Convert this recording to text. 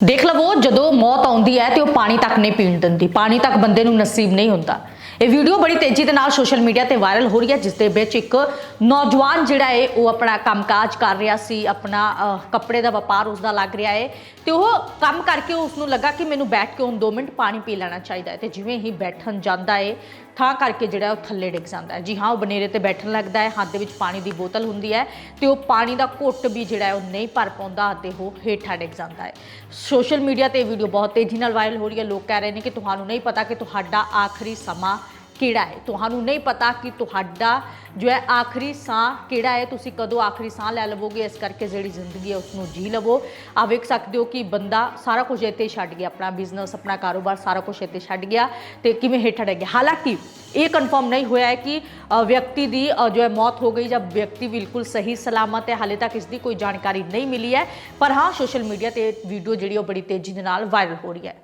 ਦੇਖ ਲਵੋ ਜਦੋਂ ਮੌਤ ਆਉਂਦੀ ਹੈ ਤੇ ਉਹ ਪਾਣੀ ਤੱਕ ਨਹੀਂ ਪੀਣ ਦਿੰਦੀ, ਪਾਣੀ ਤੱਕ ਬੰਦੇ ਨੂੰ ਨਸੀਬ ਨਹੀਂ ਹੁੰਦਾ। ਇਹ ਵੀਡੀਓ ਬੜੀ ਤੇਜ਼ੀ ਦੇ ਨਾਲ ਸੋਸ਼ਲ ਮੀਡੀਆ ਤੇ ਵਾਇਰਲ ਹੋ ਰਹੀ ਹੈ, ਜਿਸ ਦੇ ਵਿੱਚ ਇੱਕ ਨੌਜਵਾਨ ਜਿਹੜਾ ਹੈ, ਉਹ ਆਪਣਾ ਕੰਮਕਾਜ ਕਰ ਰਿਹਾ ਸੀ, ਆਪਣਾ ਕੱਪੜੇ ਦਾ ਵਪਾਰ ਉਸ ਦਾ ਲੱਗ ਰਿਹਾ ਹੈ ਤੇ ਉਹ ਕੰਮ ਕਰਕੇ ਉਸ ਨੂੰ ਲੱਗਾ ਕਿ ਮੈਨੂੰ ਬੈਠ ਕੇ ਹੁਣ 2 ਮਿੰਟ ਪਾਣੀ ਪੀ ਲੈਣਾ ਚਾਹੀਦਾ ਹੈ ਤੇ ਜਿਵੇਂ ਹੀ ਬੈਠਣ ਜਾਂਦਾ ਹੈ ਥਾਂ ਕਰਕੇ ਜਿਹੜਾ ਉਹ ਥੱਲੇ ਡਿੱਗ ਜਾਂਦਾ ਹੈ। ਜੀ ਹਾਂ, ਉਹ ਬਨੇਰੇ ਤੇ ਬੈਠਣ ਲੱਗਦਾ ਹੈ, ਹੱਥ ਦੇ ਵਿੱਚ ਪਾਣੀ ਦੀ ਬੋਤਲ ਹੁੰਦੀ ਹੈ ਤੇ ਉਹ ਪਾਣੀ ਦਾ ਘੁੱਟ ਵੀ ਜਿਹੜਾ ਉਹ ਨਹੀਂ ਭਰ ਪਾਉਂਦਾ ਅਤੇ ਉਹ ਹੇਠਾਂ ਡਿੱਗ ਜਾਂਦਾ ਹੈ। ਸੋਸ਼ਲ ਮੀਡੀਆ ਤੇ ਇਹ ਵੀਡੀਓ ਬਹੁਤ ਤੇਜ਼ੀ ਨਾਲ ਵਾਇਰਲ ਹੋ ਰਹੀ ਹੈ। ਲੋਕ ਕਹਿ ਰਹੇ ਨੇ ਕਿ ਤੁਹਾਨੂੰ ਨਹੀਂ ਪਤਾ ਕਿ ਤੁਹਾਡਾ ਆਖਰੀ ਸਮਾਂ ਕਿਹੜਾ ਹੈ ਤੁਹਾਨੂੰ ਨਹੀਂ ਪਤਾ ਕਿ ਤੁਹਾਡਾ ਜੋ ਹੈ ਆਖਰੀ ਸਾਹ ਕਿਹੜਾ ਹੈ ਤੁਸੀਂ ਕਦੋਂ ਆਖਰੀ ਸਾਹ ਲੈ ਲਵੋਗੇ ਇਸ ਕਰਕੇ ਜਿਹੜੀ ਜ਼ਿੰਦਗੀ ਹੈ ਉਸ ਨੂੰ ਜੀ ਲਵੋ ਆ ਵੇਖ ਸਕਦੇ ਹੋ ਕਿ ਬੰਦਾ ਸਾਰਾ ਕੁਝ ਇੱਥੇ ਹੀ ਛੱਡ ਗਿਆ ਆਪਣਾ ਬਿਜ਼ਨਸ ਆਪਣਾ ਕਾਰੋਬਾਰ ਸਾਰਾ ਕੁਝ ਇੱਥੇ ਛੱਡ ਗਿਆ ਤੇ ਕਿਵੇਂ ਹੇਠਾਂ ਡਿੱਗ ਗਿਆ ਹਾਲਾਂਕਿ ਇਹ ਕਨਫਰਮ ਨਹੀਂ ਹੋਇਆ ਹੈ ਕਿ ਅ, ਵਿਅਕਤੀ ਦੀ ਅ, ਜੋ ਹੈ ਮੌਤ ਹੋ ਗਈ ਜਾਂ ਵਿਅਕਤੀ ਬਿਲਕੁਲ ਸਹੀ ਸਲਾਮਤ ਹੈ ਹਾਲੇ ਤੱਕ ਇਸ ਦੀ ਕੋਈ ਜਾਣਕਾਰੀ ਨਹੀਂ ਮਿਲੀ ਹੈ ਪਰ ਹਾਂ ਸੋਸ਼ਲ ਮੀਡੀਆ ਤੇ ਵੀਡੀਓ ਜਿਹੜੀ ਉਹ ਬੜੀ ਤੇਜ਼ੀ ਦੇ ਨਾਲ ਵਾਇਰਲ ਹੋ ਰਹੀ ਹੈ